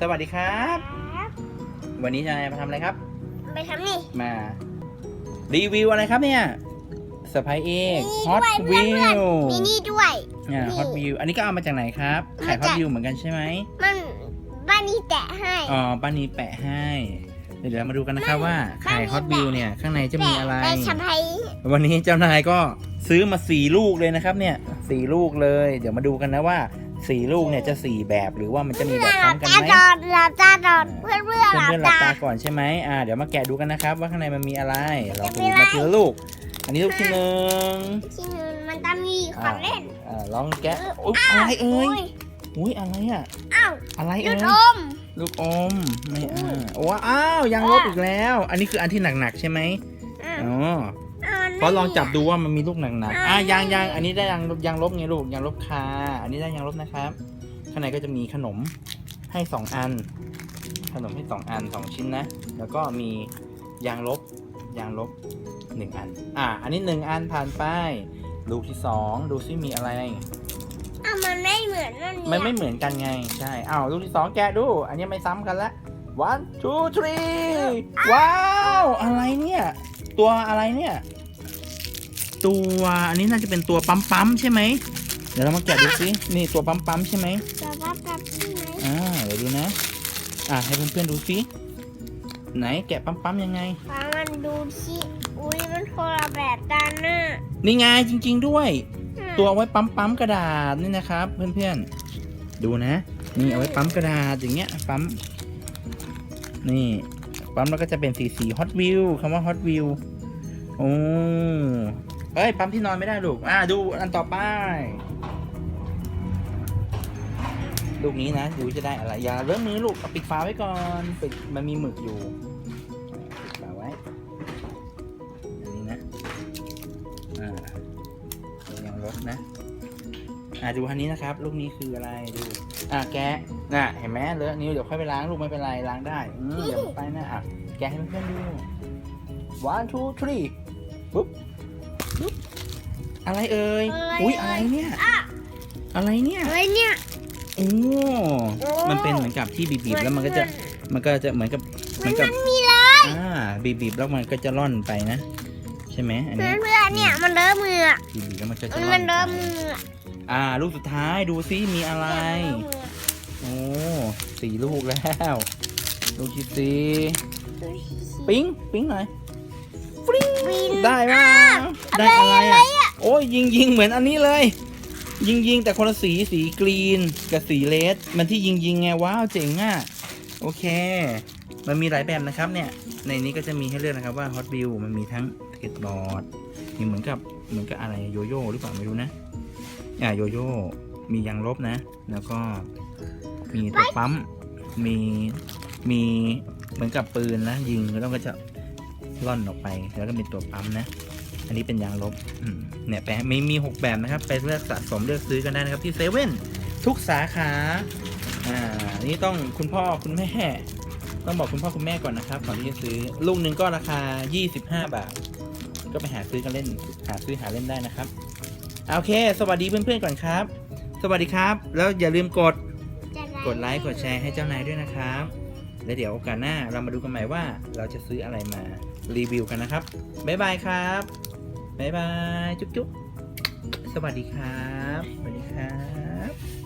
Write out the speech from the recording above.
สวัสดีครับ วันนี้จะมาทำอะไรครับ ไปทำนี่ มารีวิวอะไรครับเนี่ยเซอร์ไพรส์เองฮอตเพื่วิอนวๆมีนี่ด้วยอ่านี่ฮอตวิวอันนี้ก็เอามาจากไหนครับมาขายฮอจาตกวิวเหมือนกันใช่ไหมมันบ้านนี้แตะให้อ๋อป้านีแปะให้ เดี๋ยวเรามาดูกันนะครับว่าขายฮอตวิวเนี่ยข้างในจะมีอะไรแต่ทำให้วันนี้เจ้านายก็ซื้อมาสี่ลูกเลยนะครับเนี่ยสี่ลูกเลย เดี๋ยวมาดูกันนะว่า สี่ลูกเนี่ยจะสี่แบบหรือว่ามันจะมีแบบหลับซ้ำกันตาไหมดอนหลับตาดอนเพื่อนเพื่อนๆหลับเพื่อนๆหลับตาตาก่อนใช่ไหมอ่าเดี๋ยวมาแกะดูกันนะครับ ว่าข้างในมันมีอะไร เราจะดูมีอะไรมาทีละลูก อันนี้ลูกที่หนึ่งที่นึงมันจะมีของเล่นอ่าลองแกะอุ๊ยอะไรเอ่ยยอุ้ยอะไรอะอ้าวอะไรหยุเอ่ดยอม ลูกอมไม่อุ้อ่ายโอ้อ้าวยังลบอีกแล้ว อันนี้คืออันที่หนักๆใช่ไหมอะอ๋อ อะมันไม่เพราะลองจับดูว่ามันมีลูกหนักๆอะอ่ายังยังอันนี้ได้ยังยังลบไงลูกยังลบคาอันนี้ได้ยังลบนะครับ ข้างในก็จะมีขนมให้สองอัน ขนมให้สองอันสองชิ้นนะ แล้วก็มียางลบยางลบหนึ่งอัน อะอันนี้หนึ่งอันผ่านไปลูกที่สองดูซิมีอะไรอะมันไม่เหมือนนั่นมันเนี่ไม่ยเหมือนกันไงใช่อ้าวลูกที่สองแกะดู อันนี้ไม่ซ้ำกันละ one two three ว้าว อะไรเนี่ย ตัวอะไรเนี่ย ตัวอันนี้น่าจะเป็นตัวปั๊มปั๊มๆใช่ไหมเดี๋ยวเรามาแกะดูสินี่ตัวปั๊มปั๊มๆใช่ไหมจะรับกับที่ไหมอ่าเดี๋ยวดูนะ อ่าให้เพื่อนๆดูสิไหนแกะปั๊มปั๊มๆยังไงฟังมันดูสิอุ้ยมันคนละแบบกันน่ะนี่ไงจริง ๆด้วย อืมตัวเอาไว้ปั๊มปั๊มๆกระดาษนี่นะครับ เพื่อนๆดูนะ นี่เอาไว้ปั๊มกระดาษอย่างเงี้ยปั๊มนี่ปั๊มแล้วก็จะเป็นสีสีฮอตวิวคำว่าฮอตวิวโอ้ เอ้ย ปั๊มที่นอนไม่ได้ลูก อ่าดูอันต่อไป ลูกนี้นะ ดูจะได้อะไร อย่าเริ่มมือลูกปิดฝาไว้ก่อน ปิด มันมีหมึกอยู่ ปิดฝาไว้ อันนี้นะ อ่ายังลบนะ อ่าดูอันนี้นะครับ ลูกนี้คืออะไร ดู อ่าแกะน่ะ เห็นไหมเลอะนิ้ว เดี๋ยวค่อยไปล้างลูกไม่เป็นไร ล้างได้ อืมเดี๋ยวไปนะ อะ แกะให้เพื่อนดู one two three ปุ๊บ อะไรเอ่ยอุ้ยอะไรเนี่ย อะ อะไรเนี่ย อะไรเนี่ยโอ้ มันเป็นเหมือนกับที่บีบๆแล้วมันก็จะ มันก็จะเหมือนกับเหมือนกับ มันมีเลย อ่า บีบๆแล้วมันก็จะร่อนไปนะ ใช่ไหมอันเพื่นี้อนเพื่อนๆเนี่ยมันเลอะมืออะบีบๆแล้วมันก็จะร่มัอนนเลอะไปมืออะอ่า ลูกสุดท้ายดูซิมีอะไรเนี่ยโอ้สี่ลูกแล้ว ลูกที่สี่มันเลอะมือปิ๊งปิ๊งหน่อยฟริ้งวินได้ไหม ได้อะไรอะ โอ้ยยิงยิงเหมือนอันนี้เลย ยิงยิงแต่คนละสีสีกรีนกับสีเลดมันที่ยิงยิงไงว้าวเจ๋งอะโอเค มันมีหลายแบบนะครับเนี่ย ในนี้ก็จะมีให้เลือกนะครับว่า Hot Wheel มันมีทั้งสเก็ตบอร์ดมีเหมือนกับเหมือนกับอะไรโยโย่หรือเปล่าไม่รู้นะอ่าโยโย่มียางลบนะ แล้วก็มีตัวปั๊มมีมีเหมือนกับปืนนะยิงแล้วก็จะล่อนออกไป แล้วก็มีตัวปั๊มนะ อันนี้เป็นยางลบอืมเนี่ยแปลมีมีหกแบบนะครับ ไปเลือกสะสมเลือกซื้อกันได้นะครับ ที่เซเว่นทุกสาขา อ่า นี่ต้องคุณพ่อคุณแม่ ต้องบอกคุณพ่อคุณแม่ก่อนนะครับก่อนที่จะซื้อ ลูกหนึ่งก็ราคา 25 บาท ก็ไปหาซื้อกันเล่น หาซื้อหาเล่นได้นะครับอ่าโอเค สวัสดีเพื่อนๆก่อนครับ สวัสดีครับ แล้วอย่าลืมกด กดไลค์ กดแชร์ให้เจ้านายด้วยนะครับ แล้วเดี๋ยวโอกาสหน้าเรามาดูกันใหม่ว่าเราจะซื้ออะไรมารีวิวกันนะครับ บ๊ายบายครับ บ๊ายบาย จุ๊บจุ๊บสวัสดีครับ สวัสดีครับ